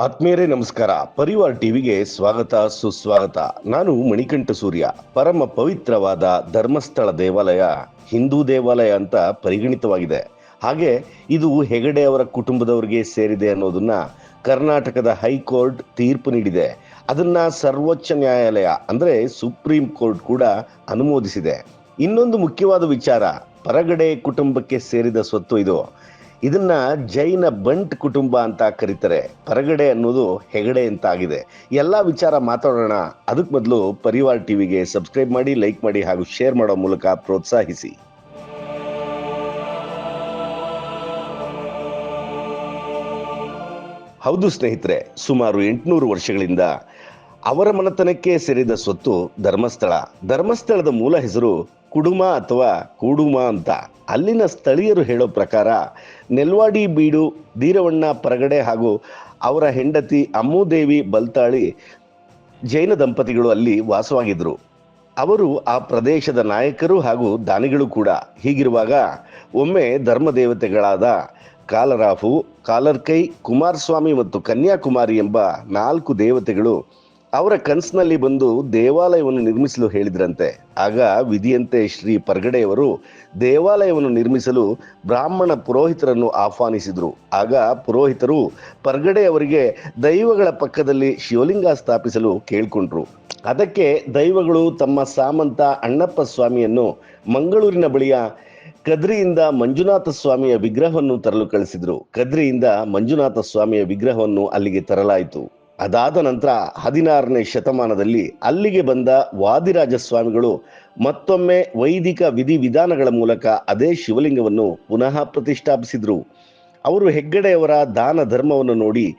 ಆತ್ಮೀಯರೇ, ನಮಸ್ಕಾರ. ಪರಿವಾರ್ ಟಿವಿಗೆ ಸ್ವಾಗತ, ಸುಸ್ವಾಗತ. ನಾನು ಮಣಿಕಂಠ ಸೂರ್ಯ. ಪರಮ ಪವಿತ್ರವಾದ ಧರ್ಮಸ್ಥಳ ದೇವಾಲಯ ಹಿಂದೂ ದೇವಾಲಯ ಅಂತ ಪರಿಗಣಿತವಾಗಿದೆ. ಹಾಗೆ ಇದು ಹೆಗಡೆ ಅವರ ಕುಟುಂಬದವರಿಗೆ ಸೇರಿದೆ ಅನ್ನೋದನ್ನ ಕರ್ನಾಟಕದ ಹೈಕೋರ್ಟ್ ತೀರ್ಪು ನೀಡಿದೆ. ಅದನ್ನ ಸರ್ವೋಚ್ಚ ನ್ಯಾಯಾಲಯ, ಅಂದ್ರೆ ಸುಪ್ರೀಂ ಕೋರ್ಟ್ ಕೂಡ ಅನುಮೋದಿಸಿದೆ. ಇನ್ನೊಂದು ಮುಖ್ಯವಾದ ವಿಚಾರ, ಪರಗಡೆ ಕುಟುಂಬಕ್ಕೆ ಸೇರಿದ ಸ್ವತ್ತು ಇದು. ಇದನ್ನ ಜೈನ ಬಂಟ್ ಕುಟುಂಬ ಅಂತ ಕರೀತಾರೆ. ಪರಗಡೆ ಅನ್ನೋದು ಹೆಗಡೆ ಅಂತ ಆಗಿದೆ ಎಲ್ಲ ವಿಚಾರ ಮಾತಾಡೋಣ. ಅದಕ್ಕೆ ಮೊದಲು ಪರಿವಾರ್ ಟಿವಿಗೆ ಸಬ್ಸ್ಕ್ರೈಬ್ ಮಾಡಿ, ಲೈಕ್ ಮಾಡಿ ಹಾಗೂ ಶೇರ್ ಮಾಡೋ ಮೂಲಕ ಪ್ರೋತ್ಸಾಹಿಸಿ. ಹೌದು ಸ್ನೇಹಿತರೆ, ಸುಮಾರು ಎಂಟುನೂರು ವರ್ಷಗಳಿಂದ ಅವರ ಮನೆತನಕ್ಕೆ ಸೇರಿದ ಸ್ವತ್ತು ಧರ್ಮಸ್ಥಳ. ಧರ್ಮಸ್ಥಳದ ಮೂಲ ಹೆಸರು ಕುಡುಮ ಅಥವಾ ಕೂಡುಮ ಅಂತ. ಅಲ್ಲಿನ ಸ್ಥಳೀಯರು ಹೇಳೋ ಪ್ರಕಾರ ನೆಲ್ವಾಡಿ, ಬೀಡು ಧೀರವಣ್ಣ ಪರಗಡೆ ಹಾಗೂ ಅವರ ಹೆಂಡತಿ ಅಮ್ಮುದೇವಿ ಬಲ್ತಾಳಿ ಜೈನ ದಂಪತಿಗಳು ಅಲ್ಲಿ ವಾಸವಾಗಿದ್ದರು. ಅವರು ಆ ಪ್ರದೇಶದ ನಾಯಕರು ಹಾಗೂ ದಾನಿಗಳು ಕೂಡ. ಹೀಗಿರುವಾಗ ಒಮ್ಮೆ ಧರ್ಮದೇವತೆಗಳಾದ ಕಾಲರಾಫು ಕಾಲರ್ಕೈ, ಕುಮಾರಸ್ವಾಮಿ ಮತ್ತು ಕನ್ಯಾಕುಮಾರಿ ಎಂಬ ನಾಲ್ಕು ದೇವತೆಗಳು ಅವರ ಕನಸಿನಲ್ಲಿ ಬಂದು ದೇವಾಲಯವನ್ನು ನಿರ್ಮಿಸಲು ಹೇಳಿದ್ರಂತೆ. ಆಗ ವಿಧಿಯಂತೆ ಶ್ರೀ ಪರ್ಗಡೆಯವರು ದೇವಾಲಯವನ್ನು ನಿರ್ಮಿಸಲು ಬ್ರಾಹ್ಮಣ ಪುರೋಹಿತರನ್ನು ಆಹ್ವಾನಿಸಿದರು. ಆಗ ಪುರೋಹಿತರು ಪರ್ಗಡೆಯವರಿಗೆ ದೈವಗಳ ಪಕ್ಕದಲ್ಲಿ ಶಿವಲಿಂಗ ಸ್ಥಾಪಿಸಲು ಕೇಳಿಕೊಂಡ್ರು. ಅದಕ್ಕೆ ದೈವಗಳು ತಮ್ಮ ಸಾಮಂತ ಅಣ್ಣಪ್ಪ ಸ್ವಾಮಿಯನ್ನು ಮಂಗಳೂರಿನ ಬಳಿಯ ಕದ್ರಿಯಿಂದ ಮಂಜುನಾಥ ಸ್ವಾಮಿಯ ವಿಗ್ರಹವನ್ನು ತರಲು ಕಳಿಸಿದರು. ಕದ್ರಿಯಿಂದ ಮಂಜುನಾಥ ಸ್ವಾಮಿಯ ವಿಗ್ರಹವನ್ನು ಅಲ್ಲಿಗೆ ತರಲಾಯಿತು. ಅದಾದ ನಂತರ ಹದಿನಾರನೇ ಶತಮಾನದಲ್ಲಿ ಅಲ್ಲಿಗೆ ಬಂದ ವಾದಿರಾಜ ಸ್ವಾಮಿಗಳು ಮತ್ತೊಮ್ಮೆ ವೈದಿಕ ವಿಧಿವಿಧಾನಗಳ ಮೂಲಕ ಅದೇ ಶಿವಲಿಂಗವನ್ನು ಪುನಃ ಪ್ರತಿಷ್ಠಾಪಿಸಿದ್ರು. ಅವರು ಹೆಗ್ಗಡೆಯವರ ದಾನ ಧರ್ಮವನ್ನು ನೋಡಿ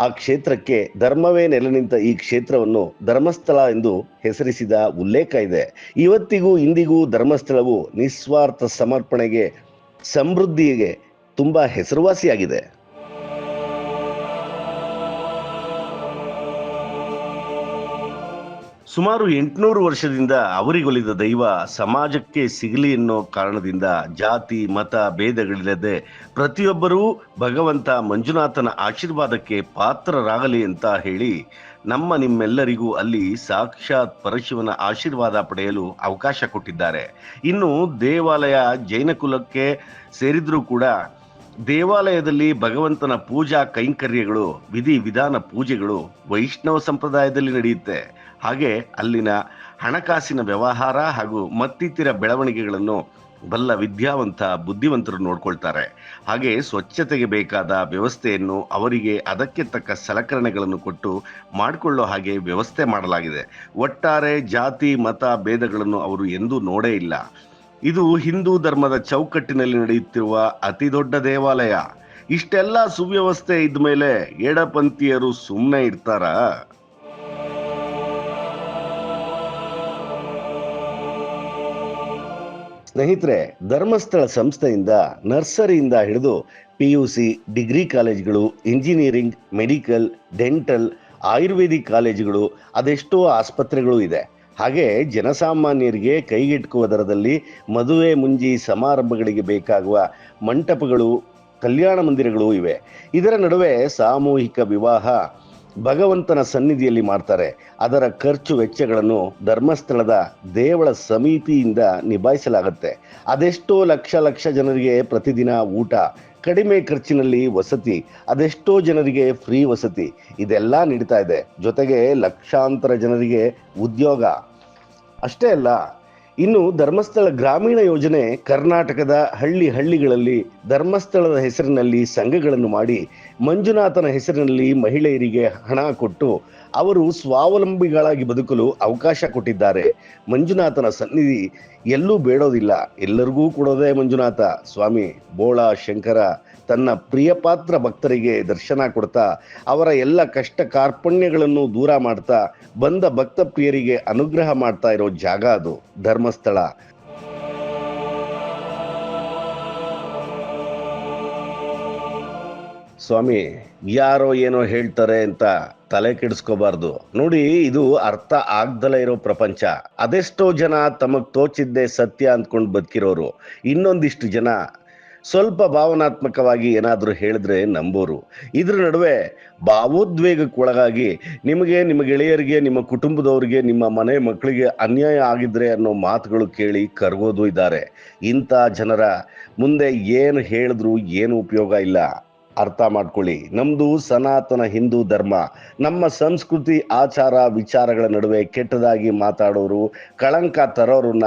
ಆ ಕ್ಷೇತ್ರಕ್ಕೆ ಧರ್ಮವೇ ನೆಲೆ ನಿಂತ ಈ ಕ್ಷೇತ್ರವನ್ನು ಧರ್ಮಸ್ಥಳ ಎಂದು ಹೆಸರಿಸಿದ ಉಲ್ಲೇಖ ಇದೆ. ಇವತ್ತಿಗೂ ಇಂದಿಗೂ ಧರ್ಮಸ್ಥಳವು ನಿಸ್ವಾರ್ಥ ಸಮರ್ಪಣೆಗೆ, ಸಮೃದ್ಧಿಗೆ ತುಂಬಾ ಹೆಸರುವಾಸಿಯಾಗಿದೆ. ಸುಮಾರು ಎಂಟುನೂರು ವರ್ಷದಿಂದ ಅವರಿಗೊಲಿದ ದೈವ ಸಮಾಜಕ್ಕೆ ಸಿಗಲಿ ಎನ್ನೋ ಕಾರಣದಿಂದ ಜಾತಿ, ಮತ, ಭೇದಗಳಿಲ್ಲದೆ ಪ್ರತಿಯೊಬ್ಬರೂ ಭಗವಂತ ಮಂಜುನಾಥನ ಆಶೀರ್ವಾದಕ್ಕೆ ಪಾತ್ರರಾಗಲಿ ಅಂತ ಹೇಳಿ ನಮ್ಮ ನಿಮ್ಮೆಲ್ಲರಿಗೂ ಅಲ್ಲಿ ಸಾಕ್ಷಾತ್ ಪರಶಿವನ ಆಶೀರ್ವಾದ ಪಡೆಯಲು ಅವಕಾಶ ಕೊಟ್ಟಿದ್ದಾರೆ. ಇನ್ನು ದೇವಾಲಯ ಜೈನ ಕುಲಕ್ಕೆ ಸೇರಿದ್ರೂ ಕೂಡ ದೇವಾಲಯದಲ್ಲಿ ಭಗವಂತನ ಪೂಜಾ ಕೈಂಕರ್ಯಗಳು ವಿಧಿ ವಿಧಾನ ಪೂಜೆಗಳು ವೈಷ್ಣವ ಸಂಪ್ರದಾಯದಲ್ಲಿ ನಡೆಯುತ್ತೆ. ಹಾಗೆ ಅಲ್ಲಿನ ಹಣಕಾಸಿನ ವ್ಯವಹಾರ ಹಾಗೂ ಮತ್ತಿತರ ಬೆಳವಣಿಗೆಗಳನ್ನು ಬಲ್ಲ ವಿದ್ಯಾವಂತ ಬುದ್ಧಿವಂತರು ನೋಡ್ಕೊಳ್ತಾರೆ. ಹಾಗೆ ಸ್ವಚ್ಛತೆಗೆ ಬೇಕಾದ ವ್ಯವಸ್ಥೆಯನ್ನು ಅವರಿಗೆ ಅದಕ್ಕೆ ತಕ್ಕ ಸಲಕರಣೆಗಳನ್ನು ಕೊಟ್ಟು ಮಾಡಿಕೊಳ್ಳೋ ಹಾಗೆ ವ್ಯವಸ್ಥೆ ಮಾಡಲಾಗಿದೆ. ಒಟ್ಟಾರೆ ಜಾತಿ, ಮತ, ಭೇದಗಳನ್ನು ಅವರು ಎಂದೂ ನೋಡೇ ಇಲ್ಲ. ಇದು ಹಿಂದೂ ಧರ್ಮದ ಚೌಕಟ್ಟಿನಲ್ಲಿ ನಡೆಯುತ್ತಿರುವ ಅತಿ ದೊಡ್ಡ ದೇವಾಲಯ. ಇಷ್ಟೆಲ್ಲ ಸುವ್ಯವಸ್ಥೆ ಇದ್ದ ಮೇಲೆ ಎಡಪಂಥೀಯರು ಸುಮ್ಮನೆ ಇರ್ತಾರಾ? ಸ್ನೇಹಿತರೆ, ಧರ್ಮಸ್ಥಳ ಸಂಸ್ಥೆಯಿಂದ ನರ್ಸರಿಯಿಂದ ಹಿಡಿದು ಪಿ ಯು ಸಿ ಡಿಗ್ರಿ ಕಾಲೇಜ್ಗಳು, ಇಂಜಿನಿಯರಿಂಗ್, ಮೆಡಿಕಲ್, ಡೆಂಟಲ್, ಆಯುರ್ವೇದಿಕ್ ಕಾಲೇಜುಗಳು, ಅದೆಷ್ಟೋ ಆಸ್ಪತ್ರೆಗಳು ಇದೆ. ಹಾಗೆ ಜನಸಾಮಾನ್ಯರಿಗೆ ಕೈಗೆಟುಕುವ ದರದಲ್ಲಿ ಮದುವೆ ಮುಂಜಿ ಸಮಾರಂಭಗಳಿಗೆ ಬೇಕಾಗುವ ಮಂಟಪಗಳು, ಕಲ್ಯಾಣ ಮಂದಿರಗಳು ಇವೆ. ಇದರ ನಡುವೆ ಸಾಮೂಹಿಕ ವಿವಾಹ ಭಗವಂತನ ಸನ್ನಿಧಿಯಲ್ಲಿ ಮಾಡ್ತಾರೆ. ಅದರ ಖರ್ಚು ವೆಚ್ಚಗಳನ್ನು ಧರ್ಮಸ್ಥಳದ ದೇವಳ ಸಮಿತಿಯಿಂದ ನಿಭಾಯಿಸಲಾಗುತ್ತೆ. ಅದೆಷ್ಟೋ ಲಕ್ಷ ಲಕ್ಷ ಜನರಿಗೆ ಪ್ರತಿದಿನ ಊಟ, ಕಡಿಮೆ ಖರ್ಚಿನಲ್ಲಿ ವಸತಿ, ಅದೆಷ್ಟೋ ಜನರಿಗೆ ಫ್ರೀ ವಸತಿ, ಇದೆಲ್ಲ ನೀಡ್ತಾ ಇದೆ. ಜೊತೆಗೆ ಲಕ್ಷಾಂತರ ಜನರಿಗೆ ಉದ್ಯೋಗ. ಅಷ್ಟೇ ಅಲ್ಲ ಇನ್ನು ಧರ್ಮಸ್ಥಳ ಗ್ರಾಮೀಣ ಯೋಜನೆ ಕರ್ನಾಟಕದ ಹಳ್ಳಿ ಹಳ್ಳಿಗಳಲ್ಲಿ ಧರ್ಮಸ್ಥಳದ ಹೆಸರಿನಲ್ಲಿ ಸಂಘಗಳನ್ನು ಮಾಡಿ ಮಂಜುನಾಥನ ಹೆಸರಿನಲ್ಲಿ ಮಹಿಳೆಯರಿಗೆ ಹಣ ಕೊಟ್ಟು ಅವರು ಸ್ವಾವಲಂಬಿಗಳಾಗಿ ಬದುಕಲು ಅವಕಾಶ ಕೊಟ್ಟಿದ್ದಾರೆ. ಮಂಜುನಾಥನ ಸನ್ನಿಧಿ ಎಲ್ಲೂ ಬೇಡೋದಿಲ್ಲ. ಎಲ್ಲರಿಗೂ ಕೊಡೋದೇ ಮಂಜುನಾಥ. ಸ್ವಾಮಿ ಬೋಳ ಶಂಕರ ತನ್ನ ಪ್ರಿಯ ಪಾತ್ರ ಭಕ್ತರಿಗೆ ದರ್ಶನ ಕೊಡ್ತಾ, ಅವರ ಎಲ್ಲ ಕಷ್ಟ ಕಾರ್ಪಣ್ಯಗಳನ್ನು ದೂರ ಮಾಡ್ತಾ, ಬಂದ ಭಕ್ತ ಪ್ರಿಯರಿಗೆ ಅನುಗ್ರಹ ಮಾಡ್ತಾ ಇರೋ ಜಾಗ ಅದು, ಧರ್ಮಸ್ಥಳ. ಸ್ವಾಮಿ, ಯಾರೋ ಏನೋ ಹೇಳ್ತಾರೆ ಅಂತ ತಲೆ ಕೆಡಿಸ್ಕೋಬಾರ್ದು. ನೋಡಿ, ಇದು ಅರ್ಥ ಆಗ್ದಲೇ ಇರೋ ಪ್ರಪಂಚ. ಅದೆಷ್ಟೋ ಜನ ತಮಗ್ ತೋಚಿದ್ದೆ ಸತ್ಯ ಅಂದ್ಕೊಂಡು ಬದುಕಿರೋರು. ಇನ್ನೊಂದಿಷ್ಟು ಜನ ಸ್ವಲ್ಪ ಭಾವನಾತ್ಮಕವಾಗಿ ಏನಾದರೂ ಹೇಳಿದ್ರೆ ನಂಬೋರು. ಇದ್ರ ನಡುವೆ ಭಾವೋದ್ವೇಗಕ್ಕೊಳಗಾಗಿ ನಿಮಗೆ, ನಿಮ್ಮ ಗೆಳೆಯರಿಗೆ, ನಿಮ್ಮ ಕುಟುಂಬದವರಿಗೆ, ನಿಮ್ಮ ಮನೆ ಮಕ್ಕಳಿಗೆ ಅನ್ಯಾಯ ಆಗಿದ್ರೆ ಅನ್ನೋ ಮಾತುಗಳು ಕೇಳಿ ಕರಗೋದು ಇದ್ದಾರೆ. ಇಂಥ ಜನರ ಮುಂದೆ ಏನು ಹೇಳಿದ್ರು ಏನು ಉಪಯೋಗ ಇಲ್ಲ. ಅರ್ಥ ಮಾಡ್ಕೊಳ್ಳಿ. ನಮ್ದು ಸನಾತನ ಹಿಂದೂ ಧರ್ಮ, ನಮ್ಮ ಸಂಸ್ಕೃತಿ, ಆಚಾರ, ವಿಚಾರಗಳ ನಡುವೆ ಕೆಟ್ಟದಾಗಿ ಮಾತಾಡೋರು, ಕಳಂಕ ತರೋರನ್ನ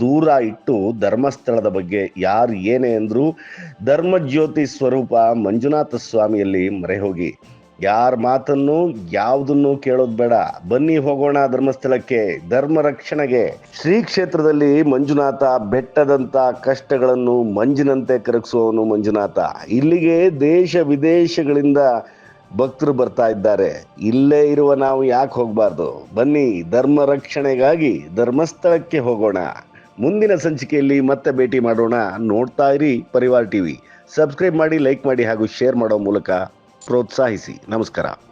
ದೂರ ಇಟ್ಟು ಧರ್ಮಸ್ಥಳದ ಬಗ್ಗೆ ಯಾರು ಏನೇ ಅಂದ್ರು ಧರ್ಮಜ್ಯೋತಿ ಸ್ವರೂಪ ಮಂಜುನಾಥ ಸ್ವಾಮಿಯಲ್ಲಿ ಮರೆ ಹೋಗಿ ಯಾರ ಮಾತನ್ನು ಯಾವುದನ್ನು ಕೇಳೋದು ಬೇಡ. ಬನ್ನಿ ಹೋಗೋಣ ಧರ್ಮಸ್ಥಳಕ್ಕೆ. ಧರ್ಮ ರಕ್ಷಣೆಗೆ. ಶ್ರೀ ಕ್ಷೇತ್ರದಲ್ಲಿ ಮಂಜುನಾಥ ಬೆಟ್ಟದಂತ ಕಷ್ಟಗಳನ್ನು ಮಂಜಿನಂತೆ ಕರಗಿಸುವವನು ಮಂಜುನಾಥ. ಇಲ್ಲಿಗೆ ದೇಶ ವಿದೇಶಗಳಿಂದ ಭಕ್ತರು ಬರ್ತಾ ಇದ್ದಾರೆ. ಇಲ್ಲೇ ಇರುವ ನಾವು ಯಾಕೆ ಹೋಗಬಾರ್ದು? ಬನ್ನಿ ಧರ್ಮ ರಕ್ಷಣೆಗಾಗಿ ಧರ್ಮಸ್ಥಳಕ್ಕೆ ಹೋಗೋಣ. ಮುಂದಿನ ಸಂಚಿಕೆಯಲ್ಲಿ ಮತ್ತೆ ಭೇಟಿ ಮಾಡೋಣ. ನೋಡ್ತಾ ಇರಿ ಪರಿವಾರ್ ಟಿವಿ. ಸಬ್ಸ್ಕ್ರೈಬ್ ಮಾಡಿ, ಲೈಕ್ ಮಾಡಿ ಹಾಗೂ ಶೇರ್ ಮಾಡೋ ಮೂಲಕ ಪ್ರೋತ್ಸಾಹಿಸಿ. ನಮಸ್ಕಾರ.